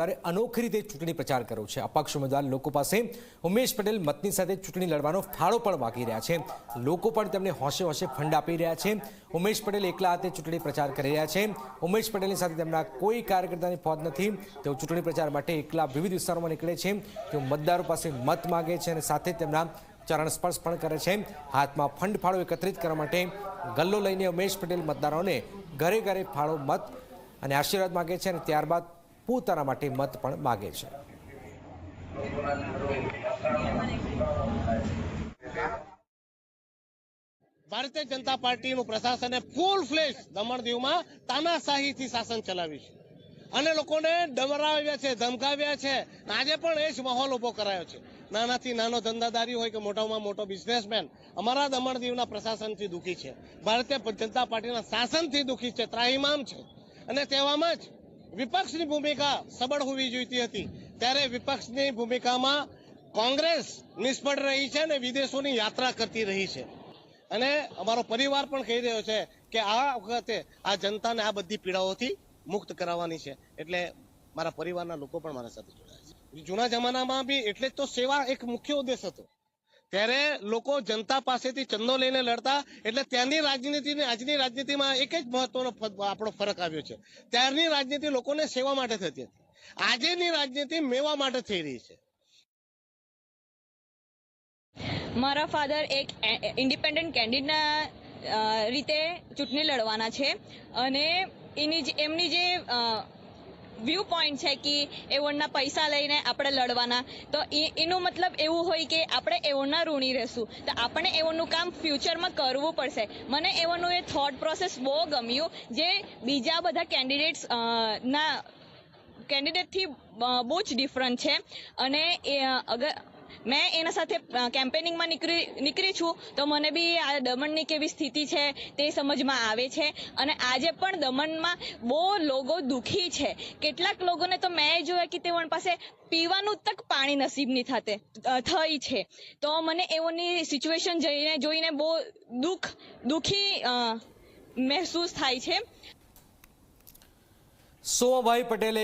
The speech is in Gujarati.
ઉમેદવારે અનોખી રીતે ચૂંટણી પ્રચાર કર્યો છે. અપક્ષ ઉમેદવાર લોકો પાસે ઉમેશ પટેલ મતની સાથે ચૂંટણી લડવાનો ફાળો પણ માગી રહ્યા છે. લોકો પણ તેમને હોશે હોશે ફંડ આપી રહ્યા છે. ઉમેશ પટેલ એકલા હાથે ચૂંટણી પ્રચાર કરી રહ્યા છે. ઉમેશ પટેલની સાથે તેમના કોઈ કાર્યકર્તાની ફોજ નથી. તેઓ ચૂંટણી પ્રચાર માટે એકલા વિવિધ વિસ્તારોમાં નીકળે છે. તેઓ મતદારો પાસે મત માગે છે અને સાથે તેમના ચરણ સ્પર્શ પણ કરે છે. હાથમાં ફંડ ફાળો એકત્રિત કરવા માટે ગલ્લો લઈને ઉમેશ પટેલ મતદારોને ઘરે ઘરે ફાળો મત અને આશીર્વાદ માગે છે અને ત્યારબાદ પોતાના માટે મત પણ માગે છે. ભારતીય જનતા પાર્ટીનું પ્રશાસને ફૂલ ફ્લેશ દમણ દીવમાં તાનાશાહીથી શાસન ચલાવ્યું છે. અને લોકોને ડમરાવ્યા છે, ધમકાવ્યા છે. આજે પણ એ જ માહોલ ઊભો કરાયો છે. નાનાથી નાનો ધંધાદારી હોય કે મોટામાં મોટો બિઝનેસમેન અમારા દમણ દીવના પ્રશાસનથી દુઃખી છે. ભારતીય જનતા પાર્ટીના શાસનથી દુખી છે, ત્રાહિમામ છે. અને તેવામાં જ વિપક્ષની ભૂમિકા સબળ હોવી જોઈતી હતી. ત્યારે વિપક્ષની ભૂમિકામાં કોંગ્રેસ નિષ્ફળ રહી છે અને વિદેશોની યાત્રા કરતી રહી છે. અને અમારો પરિવાર પણ કહી રહ્યો છે કે આ વખતે આ જનતાને આ બધી પીડાઓથી મુક્ત કરાવવાની છે. એટલે મારા પરિવારના લોકો પણ મારા સાથે જોડાયા છે. જૂના જમાનામાં બી એટલે જ તો સેવા એક મુખ્ય ઉદ્દેશ હતો. ત્યારે લોકો જનતા પાસેથી ચંદો લઈને લડતા એટલે ત્યાંની રાજનીતિ ને આજની રાજનીતિમાં એક જ મહત્વનો આપણો ફરક આવ્યો છે. ત્યારની રાજનીતિ લોકોને સેવા માટે થતી હતી. આજેની રાજનીતિ મેવા માટે થઈ રહી છે. મારા ફાધર એક ઇન્ડિપેન્ડન્ટ કેન્ડિડેટના રીતે ચૂંટણી લડવાના છે અને એની જે, એમની જે વ્યૂ પોઈન્ટ છે કે એવોર્ડના પૈસા લઈને આપણે લડવાના. તો એનું મતલબ એવું હોય કે આપણે એવોર્ડના ઋણી રહેશું. તો આપણે એવોર્ડનું કામ ફ્યુચરમાં કરવું પડશે. મને એવોર્ડનું એ થોટ પ્રોસેસ બહુ ગમ્યું જે બીજા બધા કેન્ડિડેટ્સ ના કેન્ડિડેટથી બહુ જ ડિફરન્ટ છે. અને એ, અગર મેં એના સાથે કેમ્પેનિંગમાં નીકળી નીકળી છું, તો મને બી આ દમણની કેવી સ્થિતિ છે તે સમજમાં આવે છે. અને આજે પણ દમણમાં બહુ લોકો દુઃખી છે. કેટલાક લોકોને તો મેં જોયા કે તેઓ પાસે પીવાનું તક પાણી નસીબની થતે થઈ છે. તો મને એઓની સિચ્યુએશન જોઈને જોઈને બહુ દુઃખ, દુઃખી મહેસૂસ થાય છે. સોમાભાઈ પટેલે